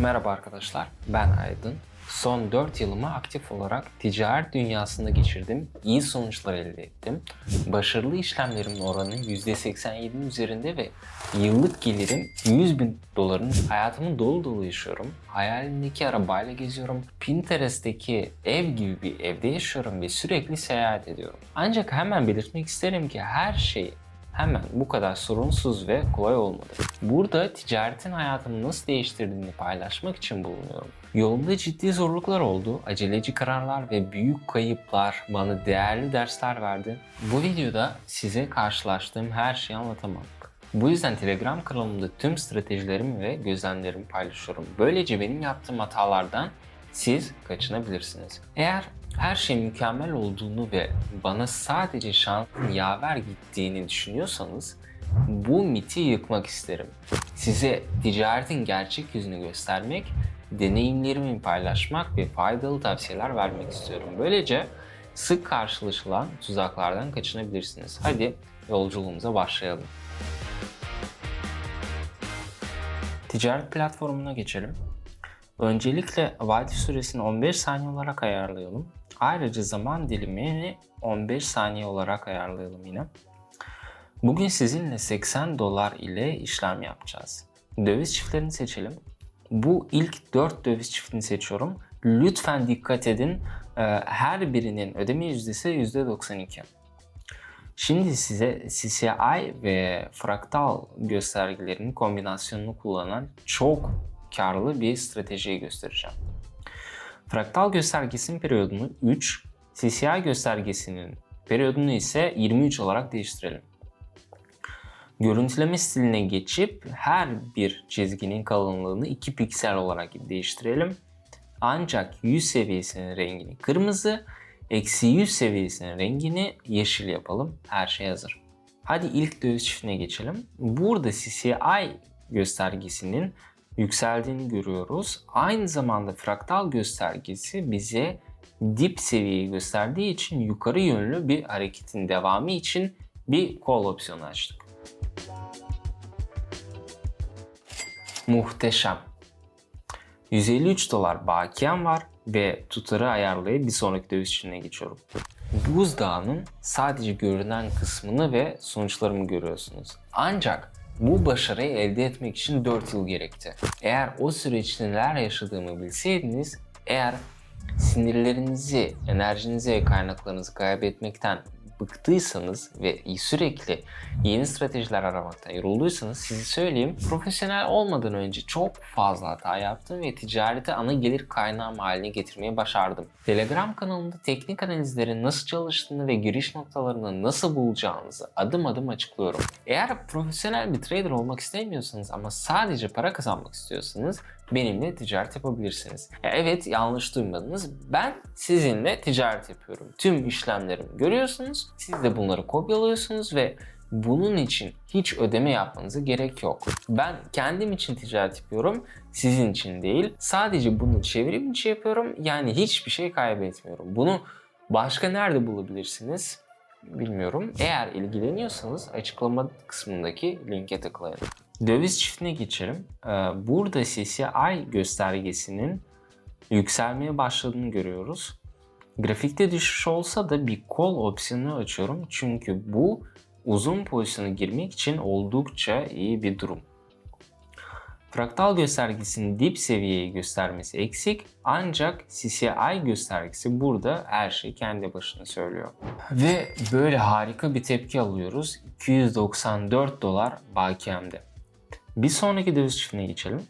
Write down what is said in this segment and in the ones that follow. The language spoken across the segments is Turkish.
Merhaba arkadaşlar, ben Aydın. Son 4 yılımı aktif olarak ticaret dünyasında geçirdim. İyi sonuçlar elde ettim. Başarılı işlemlerimin oranı %87'nin üzerinde ve yıllık gelirim 100 bin doların. Hayatımı dolu dolu yaşıyorum. Hayalimdeki arabayla geziyorum. Pinterest'teki ev gibi bir evde yaşıyorum ve sürekli seyahat ediyorum. Ancak hemen belirtmek isterim ki her şey hemen bu kadar sorunsuz ve kolay olmadı. Burada ticaretin hayatımı nasıl değiştirdiğini paylaşmak için bulunuyorum. Yolda ciddi zorluklar oldu, aceleci kararlar ve büyük kayıplar bana değerli dersler verdi. Bu videoda size karşılaştığım her şeyi anlatamam. Bu yüzden Telegram kanalımda tüm stratejilerimi ve gözlemlerimi paylaşıyorum. Böylece benim yaptığım hatalardan siz kaçınabilirsiniz. Eğer her şey mükemmel olduğunu ve bana sadece şansın yaver gittiğini düşünüyorsanız bu miti yıkmak isterim. Size ticaretin gerçek yüzünü göstermek, deneyimlerimi paylaşmak ve faydalı tavsiyeler vermek istiyorum. Böylece sık karşılaşılan tuzaklardan kaçınabilirsiniz. Hadi yolculuğumuza başlayalım. Ticaret platformuna geçelim. Öncelikle vade süresini 15 saniye olarak ayarlayalım. Ayrıca zaman dilimini 15 saniye olarak ayarlayalım yine. Bugün sizinle 80 dolar ile işlem yapacağız. Döviz çiftlerini seçelim. Bu ilk 4 döviz çiftini seçiyorum. Lütfen dikkat edin. Ee, her birinin ödeme yüzdesi %92. Şimdi size CCI ve fraktal göstergelerinin kombinasyonunu kullanan çok karlı bir stratejiyi göstereceğim. Fraktal göstergesinin periyodunu 3, CCI göstergesinin periyodunu ise 23 olarak değiştirelim. Görüntüleme stiline geçip her bir çizginin kalınlığını 2 piksel olarak değiştirelim. Ancak yüz seviyesinin rengini kırmızı, eksi 100 seviyesinin rengini yeşil yapalım. Her şey hazır. Hadi ilk döviz çiftine geçelim. Burada CCI göstergesinin yükseldiğini görüyoruz. Aynı zamanda fraktal göstergesi bize dip seviyeyi gösterdiği için yukarı yönlü bir hareketin devamı için bir call opsiyonu açtık. Muhteşem. 153 dolar bakiyem var ve tutarı ayarlayıp bir sonraki döviz içine geçiyorum. Buzdağının sadece görünen kısmını ve sonuçlarımı görüyorsunuz. Ancak bu başarıyı elde etmek için 4 yıl gerekti. Eğer o süreçte neler yaşadığımı bilseydiniz, eğer sinirlerinizi, enerjinizi ve kaynaklarınızı kaybetmekten bıktıysanız ve sürekli yeni stratejiler aramaktan yorulduysanız sizi söyleyeyim profesyonel olmadan önce çok fazla hata yaptım ve ticareti ana gelir kaynağım haline getirmeyi başardım. Telegram kanalımda teknik analizlerin nasıl çalıştığını ve giriş noktalarını nasıl bulacağınızı adım adım açıklıyorum. Eğer profesyonel bir trader olmak istemiyorsanız ama sadece para kazanmak istiyorsanız benimle ticaret yapabilirsiniz. Ya evet yanlış duymadınız. Ben sizinle ticaret yapıyorum. Tüm işlemlerimi görüyorsunuz. Siz de bunları kopyalıyorsunuz ve bunun için hiç ödeme yapmanıza gerek yok. Ben kendim için ticaret yapıyorum, sizin için değil. Sadece bunu çevirim için yapıyorum. Yani hiçbir şey kaybetmiyorum. Bunu başka nerede bulabilirsiniz? Bilmiyorum. Eğer ilgileniyorsanız açıklama kısmındaki linke tıklayın. Döviz çiftine geçelim. Ee, burada CCI göstergesinin yükselmeye başladığını görüyoruz. Grafikte düşüş olsa da bir call opsiyonu açıyorum. Çünkü bu uzun pozisyona girmek için oldukça iyi bir durum. Fraktal göstergesinin dip seviyeyi göstermesi eksik ancak CCI göstergesi burada her şey kendi başına söylüyor. Ve böyle harika bir tepki alıyoruz 294 dolar bakiyemde. Bir sonraki döviz çiftine geçelim.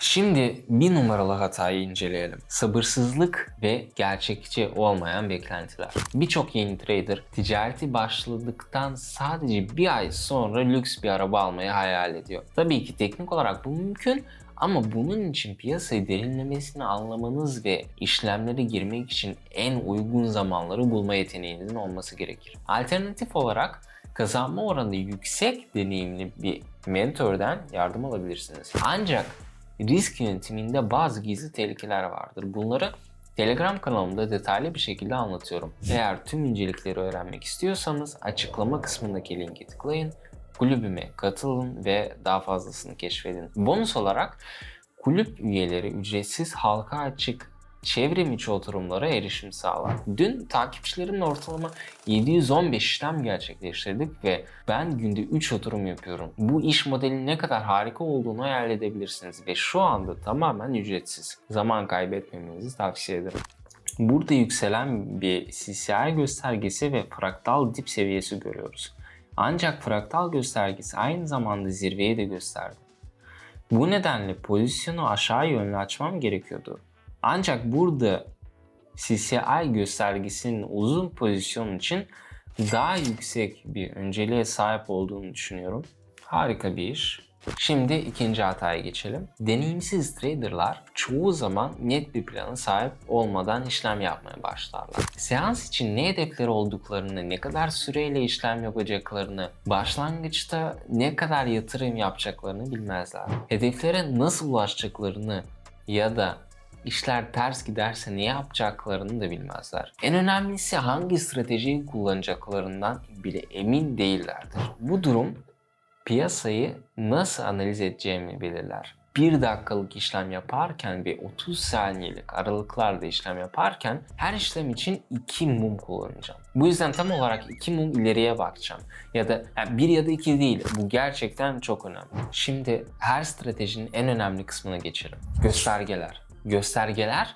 Şimdi bir numaralı hatayı inceleyelim. Sabırsızlık ve gerçekçi olmayan beklentiler. Birçok yeni trader ticareti başladıktan sadece bir ay sonra lüks bir araba almayı hayal ediyor. Tabii ki teknik olarak bu mümkün ama bunun için piyasayı derinlemesine anlamanız ve işlemlere girmek için en uygun zamanları bulma yeteneğinizin olması gerekir. Alternatif olarak kazanma oranı yüksek deneyimli bir mentordan yardım alabilirsiniz. Ancak risk yönetiminde bazı gizli tehlikeler vardır. Bunları Telegram kanalımda detaylı bir şekilde anlatıyorum. Eğer tüm incelikleri öğrenmek istiyorsanız açıklama kısmındaki linki tıklayın. Kulübüme katılın ve daha fazlasını keşfedin. Bonus olarak Kulüp üyeleri ücretsiz halka açık çevrim içi oturumlara erişim sağlar. Dün takipçilerimle ortalama 715 işlem gerçekleştirdik ve ben günde 3 oturum yapıyorum. Bu iş modelinin ne kadar harika olduğunu hayal edebilirsiniz ve şu anda tamamen ücretsiz. Zaman kaybetmemenizi tavsiye ederim. Burada yükselen bir CCI göstergesi ve fraktal dip seviyesi görüyoruz. Ancak fraktal göstergesi aynı zamanda zirveyi de gösterdi. Bu nedenle pozisyonu aşağı yönlü açmam gerekiyordu. Ancak burada CCI göstergesinin uzun pozisyon için daha yüksek bir önceliğe sahip olduğunu düşünüyorum. Harika bir iş. Şimdi ikinci hataya geçelim. Deneyimsiz traderlar çoğu zaman net bir plana sahip olmadan işlem yapmaya başlarlar. Seans için ne hedefleri olduklarını, ne kadar süreyle işlem yapacaklarını, başlangıçta ne kadar yatırım yapacaklarını bilmezler. Hedeflere nasıl ulaşacaklarını ya da işler ters giderse ne yapacaklarını da bilmezler. En önemlisi hangi stratejiyi kullanacaklarından bile emin değillerdir. Bu durum piyasayı nasıl analiz edeceğimi belirler. Bir dakikalık işlem yaparken ve 30 saniyelik aralıklarla işlem yaparken her işlem için iki mum kullanacağım. Bu yüzden tam olarak iki mum ileriye bakacağım. Ya da yani bir ya da iki değil. Bu gerçekten çok önemli. Şimdi her stratejinin en önemli kısmına geçelim. Göstergeler. Göstergeler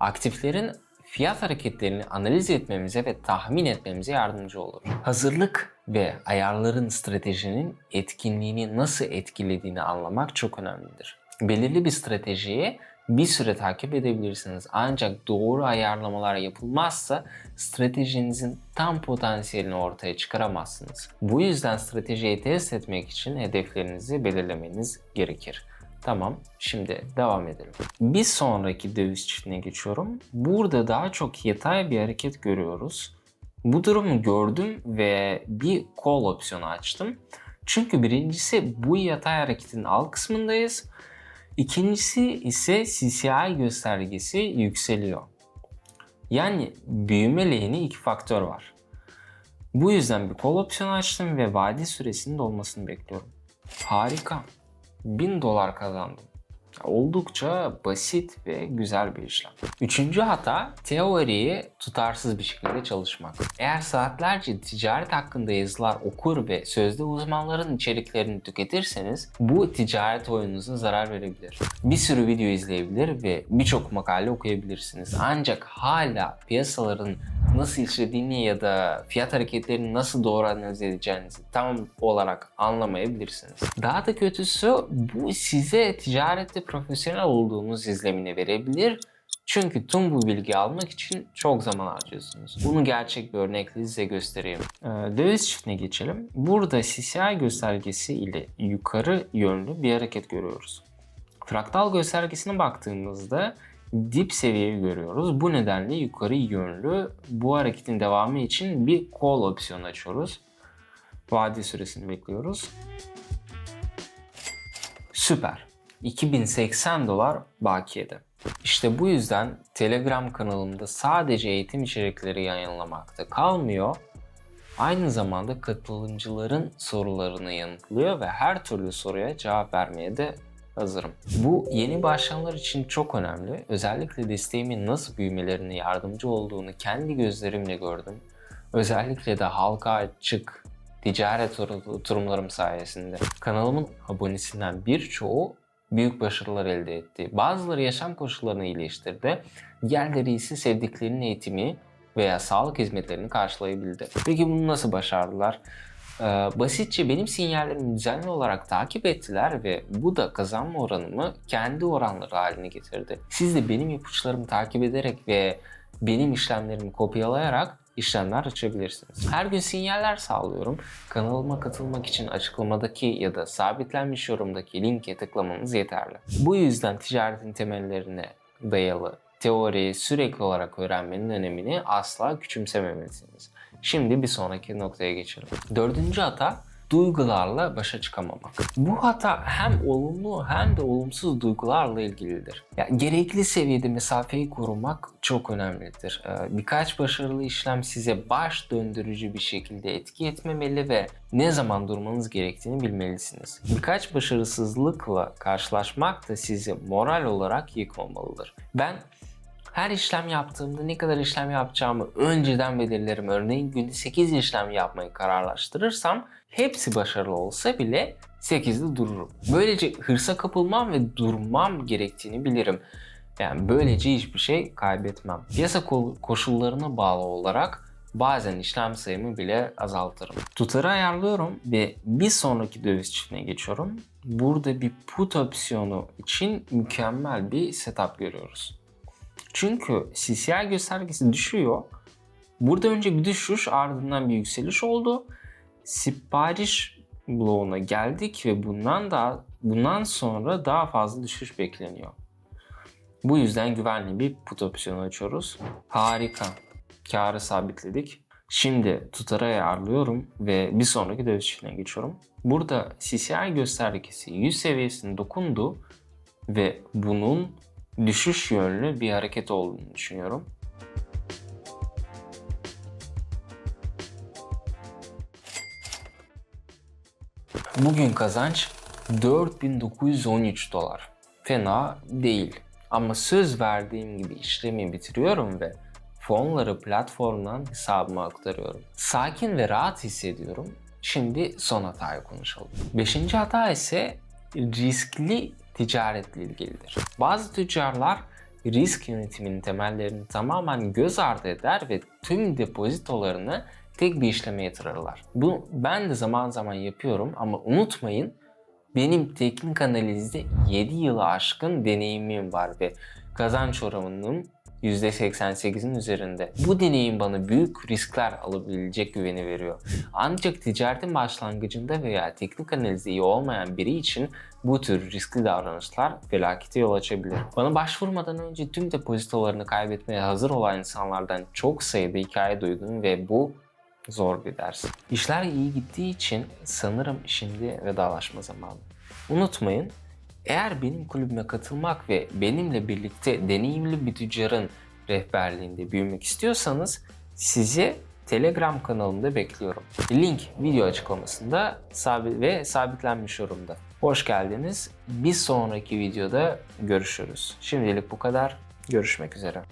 aktiflerin fiyat hareketlerini analiz etmemize ve tahmin etmemize yardımcı olur. Hazırlık ve ayarların stratejinin etkinliğini nasıl etkilediğini anlamak çok önemlidir. Belirli bir stratejiyi bir süre takip edebilirsiniz. Ancak doğru ayarlamalar yapılmazsa stratejinizin tam potansiyelini ortaya çıkaramazsınız. Bu yüzden stratejiyi test etmek için hedeflerinizi belirlemeniz gerekir. Tamam, şimdi devam edelim. Bir sonraki döviz çiftine geçiyorum. Burada daha çok yatay bir hareket görüyoruz. Bu durumu gördüm ve bir call opsiyonu açtım. Çünkü birincisi bu yatay hareketin alt kısmındayız. İkincisi ise CCI göstergesi yükseliyor. Yani büyüme lehine iki faktör var. Bu yüzden bir call opsiyonu açtım ve vade süresinin dolmasını bekliyorum. Harika. 1000 dolar kazandım. Oldukça basit ve güzel bir işlem. Üçüncü hata teoriyi tutarsız bir şekilde çalışmak. Eğer saatlerce ticaret hakkında yazılar okur ve sözde uzmanların içeriklerini tüketirseniz bu ticaret oyununuza zarar verebilir. Bir sürü video izleyebilir ve birçok makale okuyabilirsiniz. Ancak hala piyasaların nasıl işlediğini ya da fiyat hareketlerini nasıl doğru analiz edeceğinizi tam olarak anlamayabilirsiniz. Daha da kötüsü bu size ticarette profesyonel olduğunuz izlemini verebilir. Çünkü tüm bu bilgi almak için çok zaman harcıyorsunuz. Bunu gerçek bir örnekle size göstereyim. Ee, döviz çiftine geçelim. Burada CCI göstergesi ile yukarı yönlü bir hareket görüyoruz. Fraktal göstergesine baktığımızda dip seviyeyi görüyoruz. Bu nedenle yukarı yönlü bu hareketin devamı için bir call opsiyonu açıyoruz. Vade süresini bekliyoruz. Süper. 2080 dolar bakiyede. İşte bu yüzden Telegram kanalımda sadece eğitim içerikleri yayınlamakta kalmıyor. Aynı zamanda katılımcıların sorularını yanıtlıyor ve her türlü soruya cevap vermeye de hazırım. Bu yeni başlayanlar için çok önemli. Özellikle desteğimin nasıl büyümelerine yardımcı olduğunu kendi gözlerimle gördüm. Özellikle de halka açık ticaret oturumlarım sayesinde. Kanalımın abonesinden birçoğu büyük başarılar elde etti. Bazıları yaşam koşullarını iyileştirdi. Diğerleri ise sevdiklerinin eğitimi veya sağlık hizmetlerini karşılayabildi. Peki bunu nasıl başardılar? Ee, basitçe benim sinyallerimi düzenli olarak takip ettiler ve bu da kazanma oranımı kendi oranları haline getirdi. Siz de benim ipuçlarımı takip ederek ve benim işlemlerimi kopyalayarak işlemler açabilirsiniz. Her gün sinyaller sağlıyorum. Kanalıma katılmak için açıklamadaki ya da sabitlenmiş yorumdaki linke tıklamanız yeterli. Bu yüzden ticaretin temellerine dayalı teoriyi sürekli olarak öğrenmenin önemini asla küçümsememelisiniz. Şimdi bir sonraki noktaya geçelim. Dördüncü hata duygularla başa çıkamamak. Bu hata hem olumlu hem de olumsuz duygularla ilgilidir. Ya, gerekli seviyede mesafeyi korumak çok önemlidir. Ee, Birkaç başarılı işlem size baş döndürücü bir şekilde etki etmemeli ve ne zaman durmanız gerektiğini bilmelisiniz. Birkaç başarısızlıkla karşılaşmak da sizi moral olarak yıkmamalıdır. Ben her işlem yaptığımda ne kadar işlem yapacağımı önceden belirlerim. Örneğin günde 8 işlem yapmayı kararlaştırırsam hepsi başarılı olsa bile 8'de dururum. Böylece hırsa kapılmam ve durmam gerektiğini bilirim. Yani böylece hiçbir şey kaybetmem. Piyasa ko- koşullarına bağlı olarak bazen işlem sayımı bile azaltırım. Tutarı ayarlıyorum ve bir sonraki döviz çiftine geçiyorum. Burada bir put opsiyonu için mükemmel bir setup görüyoruz. Çünkü CCI göstergesi düşüyor. Burada önce bir düşüş ardından bir yükseliş oldu. Sipariş bloğuna geldik ve bundan da bundan sonra daha fazla düşüş bekleniyor. Bu yüzden güvenli bir put opsiyonu açıyoruz. Harika. Karı sabitledik. Şimdi tutarı ayarlıyorum ve bir sonraki döviz çiftine geçiyorum. Burada CCI göstergesi 100 seviyesine dokundu ve bunun düşüş yönlü bir hareket olduğunu düşünüyorum. Bugün kazanç 4913 dolar. Fena değil. Ama söz verdiğim gibi işlemi bitiriyorum ve fonları platformdan hesabıma aktarıyorum. Sakin ve rahat hissediyorum. Şimdi son hatayı konuşalım. Beşinci hata ise riskli ticaretle ilgilidir. Bazı tüccarlar risk yönetiminin temellerini tamamen göz ardı eder ve tüm depozitolarını tek bir işleme yatırırlar. Bu ben de zaman zaman yapıyorum ama unutmayın benim teknik analizde 7 yılı aşkın deneyimim var ve kazanç oranının %88'in üzerinde. Bu deneyim bana büyük riskler alabilecek güveni veriyor. Ancak ticaretin başlangıcında veya teknik analizde iyi olmayan biri için bu tür riskli davranışlar felakete yol açabilir. Bana başvurmadan önce tüm depozitolarını kaybetmeye hazır olan insanlardan çok sayıda hikaye duydum ve bu zor bir ders. İşler iyi gittiği için sanırım şimdi vedalaşma zamanı. Unutmayın, eğer benim kulübüme katılmak ve benimle birlikte deneyimli bir tüccarın rehberliğinde büyümek istiyorsanız sizi Telegram kanalımda bekliyorum. Link video açıklamasında sabit ve sabitlenmiş yorumda. Hoş geldiniz. Bir sonraki videoda görüşürüz. Şimdilik bu kadar. Görüşmek üzere.